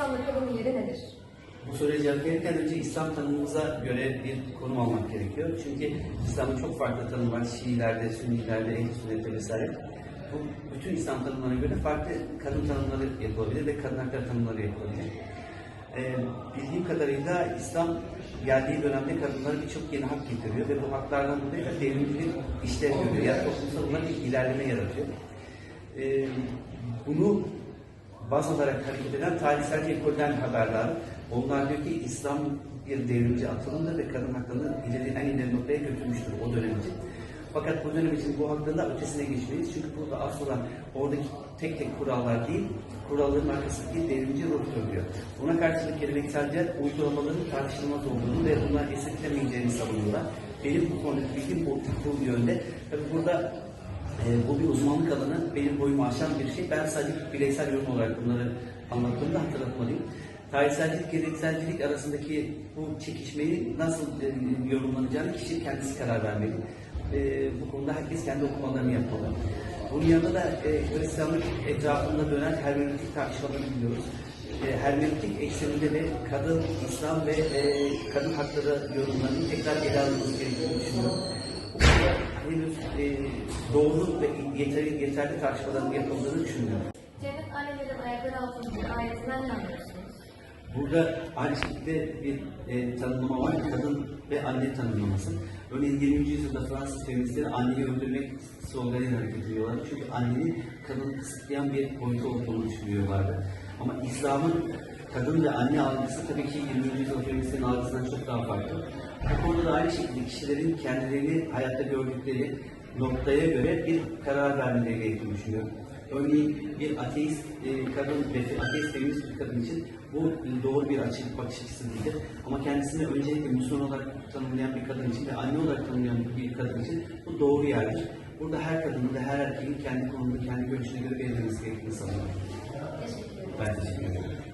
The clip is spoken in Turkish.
İslam'da kadının yeri nedir? Bu cevap verirken önce İslam tanımımıza göre bir konum almak gerekiyor. Çünkü İslam'ın çok farklı tanımı var. Şiilerde, Sünnilerde, Ehl-i Sünnet'te vesaire. Bu bütün İslam tanımlarına göre farklı kadın tanımları yapılabilir ve kadın hakları tanımları yapılabilir. Ee, bildiğim kadarıyla İslam geldiği dönemde kadınlara birçok yeni hak getiriyor ve bu haklardan dolayı da devrimci işlev görüyor. Yani toplumsal olarak bir ilerleme yaratıyor. Ee, bunu baz olarak hareket eden tarihsel ekolden haberler. Onlar diyor ki İslam bir devrimci atılımdır ve kadın haklarını ileri, en ileri noktaya götürmüştür o dönem için. Fakat bu dönem için bu hakların da ötesine geçmeyiz. Çünkü burada asıl olan oradaki tek tek kurallar değil, kuralların arkasındaki devrimci ruh görüyor. Buna karşılık gelenekselciler uygulamaların tartışılmaz olduğunu ve bunlar esirtilemeyeceğini savunuyorlar. Benim bu konudaki bilgim bu, bu yönde. Tabii burada e, bu bir uzmanlık alanı, benim boyumu aşan bir şey. Ben sadece bireysel yorum olarak bunları anlattığımda hatırlatmalıyım. Tarihselcilik, gelenekselcilik arasındaki bu çekişmeyi nasıl e, yorumlanacağını kişi kendisi karar vermeli. E, bu konuda herkes kendi okumalarını yapmalı. Bunun yanında da e, Hristiyanlık etrafında dönen hermeneutik tartışmalarını biliyoruz. E, hermeneutik ekseninde de kadın, İslam ve e, kadın hakları yorumlarını tekrar ele almamız gerektiğini düşünüyorum. Henüz e, doğru ve yeterli, yeterli tartışmaların yapıldığını düşünmüyorum. Cennet annelerin ayakları altındaki ayetinden ne anlıyorsunuz? Burada şekilde bir e, tanımlama var. Kadın ve anne tanımlaması. Örneğin 20. yüzyılda Fransız feministleri anneyi öldürmek sloganıyla hareket ediyorlar. Çünkü annenin kadını kısıtlayan bir boyutu olduğunu düşünüyorlardı. Ama İslam'ın kadın ve anne algısı tabii ki 20. yüzyıl feministlerin algısından çok daha farklı. Bu konuda da aynı şekilde kişilerin kendilerini hayatta gördükleri noktaya göre bir karar vermeleri gerektiğini düşünüyorum. Örneğin bir ateist e, kadın ve ateist feminist bir kadın için bu doğru bir açı, bakış açısı değildir. Ama kendisini öncelikle Müslüman olarak tanımlayan bir kadın için ve anne olarak tanımlayan bir kadın için bu doğru yerdir. Burada her kadının ve her erkeğin kendi konumunda, kendi görüşüne göre belirlemesi gerektiğini sanıyorum. Teşekkür ederim. Ben teşekkür ederim.